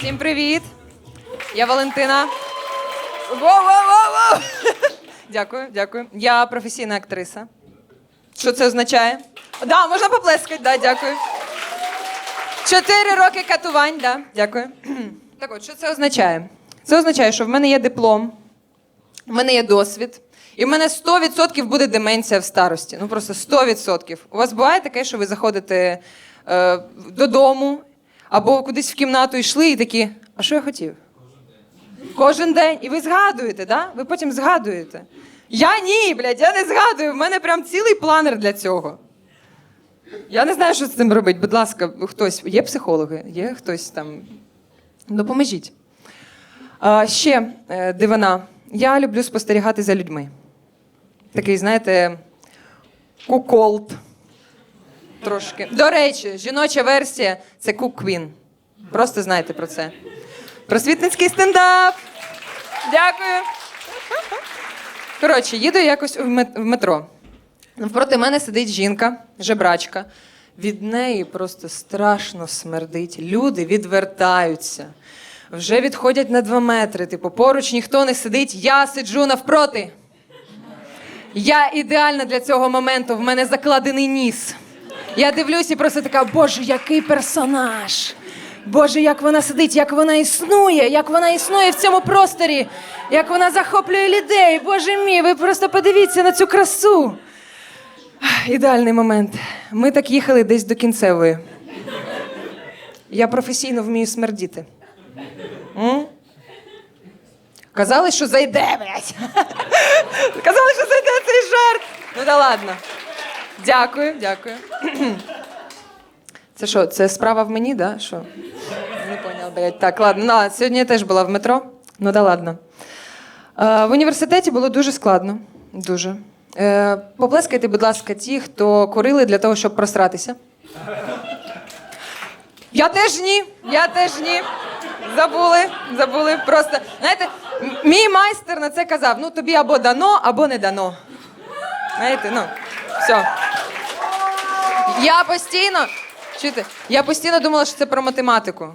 Всім привіт! Я Валентина. Воу-воу-воу-воу! Дякую, дякую. Я професійна актриса. Що це означає? Да, можна поплескати, да, дякую. Чотири роки катувань, да, дякую. Так от, що це означає? Це означає, що в мене є диплом, в мене є досвід, і в мене 100% буде деменція в старості. Ну просто 100%. У вас буває таке, що ви заходите е, додому або кудись в кімнату йшли і такі, а що я хотів? Кожен день. І ви згадуєте, да? Ви потім згадуєте. Я ні, блядь, я не згадую. В мене прям цілий планер для цього. Я не знаю, що з цим робити. Будь ласка, хтось. Є психологи, є хтось там. Допоможіть. А, ще е, дивина. Я люблю спостерігати за людьми. Такий, знаєте, куколд. Трошки. До речі, жіноча версія це кук-квін. Просто знайте про це. Просвітницький стендап. Дякую. Коротше, їду якось в метро. Навпроти мене сидить жінка, жебрачка. Від неї просто страшно смердить. Люди відвертаються. Вже відходять на два метри. Типу, поруч ніхто не сидить, я сиджу навпроти. Я ідеальна для цього моменту, в мене закладений ніс. Я дивлюсь і просто така, боже, який персонаж! Боже, як вона сидить, як вона існує, як вона існує в цьому просторі, як вона захоплює людей. Боже мій, ви просто подивіться на цю красу. Ідеальний момент. Ми так їхали десь до кінцевої. Я професійно вмію смердіти. М? Казали, що зайде, блядь. Казали, що зайде цей жарт. Ну да ладно. Дякую, дякую. Це що, це справа в мені, да? Що? Не поняла, блядь. Так, ладно. Ну, сьогодні я теж була в метро. Ну да ладно. Е, в університеті було дуже складно. Дуже. Е, поплескайте, будь ласка, ті, хто курили для того, щоб просратися. Я теж ні. Я теж ні. Забули, забули. Просто, знаєте, м- мій майстер на це казав: ну тобі або дано, або не дано. Знаєте, ну, все. Я постійно, чуєте, я постійно думала, що це про математику.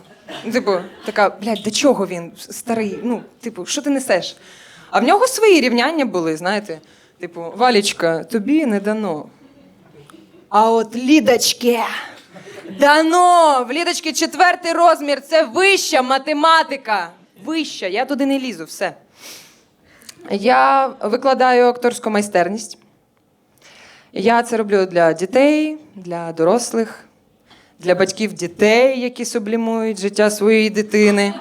Ну, Типу, така, блядь, до чого він старий? Ну, типу, що ти несеш? А в нього свої рівняння були, знаєте. Типу, Валічка, тобі не дано. А от Лідочки. Дано! В Лідочки четвертий розмір. Це вища математика. Вища. Я туди не лізу, все. Я викладаю акторську майстерність. Я це роблю для дітей, для дорослих, для батьків дітей, які сублімують життя своєї дитини.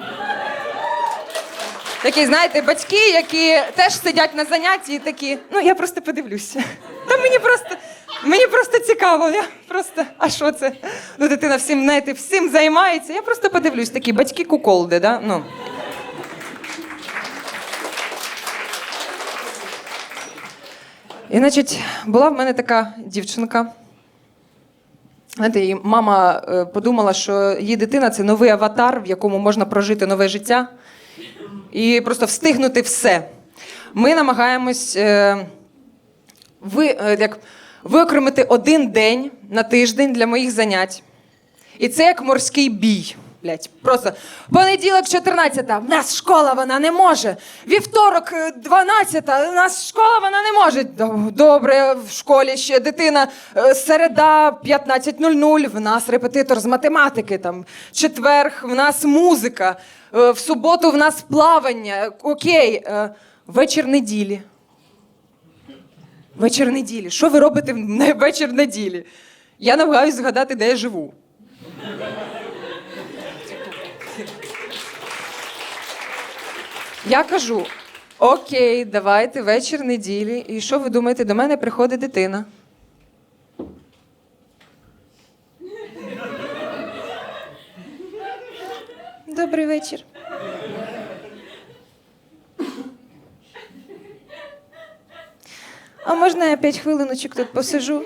Такі, знаєте, батьки, які теж сидять на занятті і такі, ну я просто подивлюся. Та мені просто, мені просто цікаво. Я просто, а що це? Ну, дитина всім, знаєте, всім займається. Я просто подивлюсь, такі батьки куколди, да? Ну. І, значить, була в мене така дівчинка. Знаєте, її мама е, подумала, що її дитина це новий аватар, в якому можна прожити нове життя і просто встигнути все. Ми намагаємось е, ви, е, як, виокремити один день на тиждень для моїх занять. І це як морський бій. Блять, просто понеділок 14 в нас школа вона не може. Вівторок е, 12 у нас школа вона не може. Добре, в школі ще дитина. Е, Середа 15.00, в нас репетитор з математики. Там четверг, в нас музика. Е, В суботу в нас плавання. Окей, е, вечір неділі. Вечір неділі. Що ви робите в вечір неділі? Я намагаюся згадати, де я живу. Я кажу: окей, давайте вечір неділі. І що ви думаєте, до мене приходить дитина? Добрий вечір. А можна я п'ять хвилиночок тут посижу?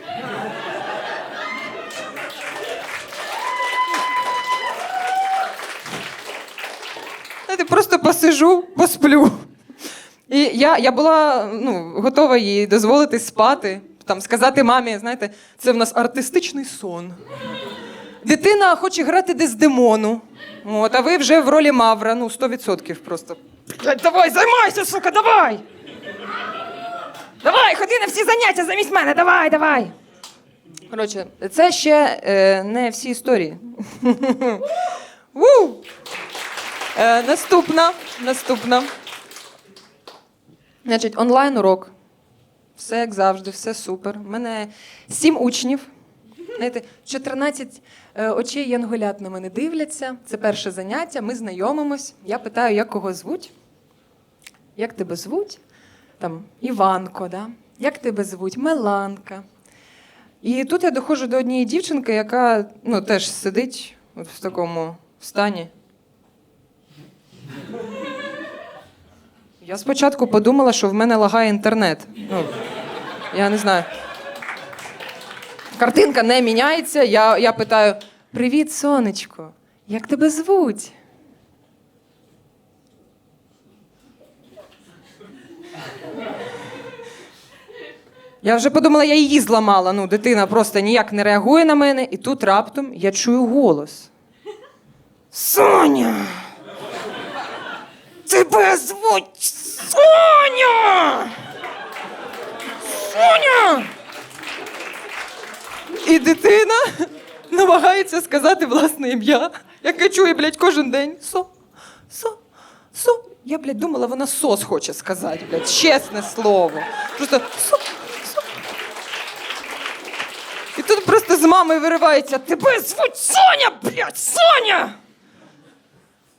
Посижу, посплю. І я, я була ну, готова їй дозволити спати, там, сказати мамі, знаєте, це в нас артистичний сон. Дитина хоче грати Дездемону. От, а ви вже в ролі Мавра, ну, 100% просто. Давай, займайся, сука, давай! Давай, ходи на всі заняття замість мене, давай, давай. Коротше, це ще е, не всі історії. Е, наступна, наступна. Значить, онлайн-урок. Все як завжди, все супер. У мене сім учнів. Знаєте, 14 е, очей янголят на мене дивляться. Це перше заняття. Ми знайомимось. Я питаю, як кого звуть. Як тебе звуть? Там Іванко, да? як тебе звуть? Меланка. І тут я доходжу до однієї дівчинки, яка ну, теж сидить в такому стані. Я спочатку подумала, що в мене лагає інтернет. Ну, я не знаю. Картинка не міняється. Я, я питаю: Привіт, сонечко, як тебе звуть? Я вже подумала, я її зламала. Ну, дитина просто ніяк не реагує на мене, і тут раптом я чую голос. Соня! Тебе звуть Соня! Соня! І дитина намагається сказати власне ім'я, яке чує, блядь, кожен день. Со, со, со. Я, блядь, думала, вона сос хоче сказати, блядь, чесне слово. Просто со, со. І тут просто з мами виривається: тебе звуть Соня, блядь, Соня!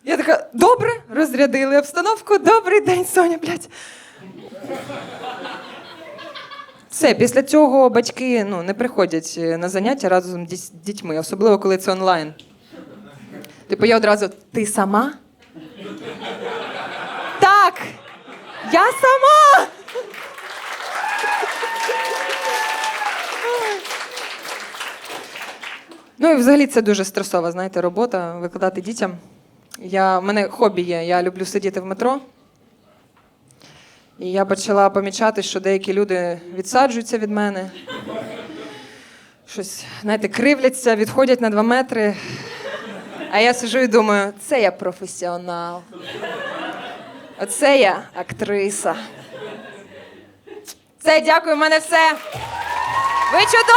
Я така, добре, розрядили обстановку. Добрий день, Соня, блядь. Все, після цього батьки ну, не приходять е, на заняття разом з дітьми, особливо коли це онлайн. Типу, я одразу, ти сама? Так, я сама. Ну і взагалі це дуже стресова, знаєте, робота викладати дітям. Я, в мене хобі є, я люблю сидіти в метро. І я почала помічати, що деякі люди відсаджуються від мене. Щось, знаєте, кривляться, відходять на два метри. А я сижу і думаю, це я професіонал. Оце я актриса. Все, дякую, в мене все. Ви чудові!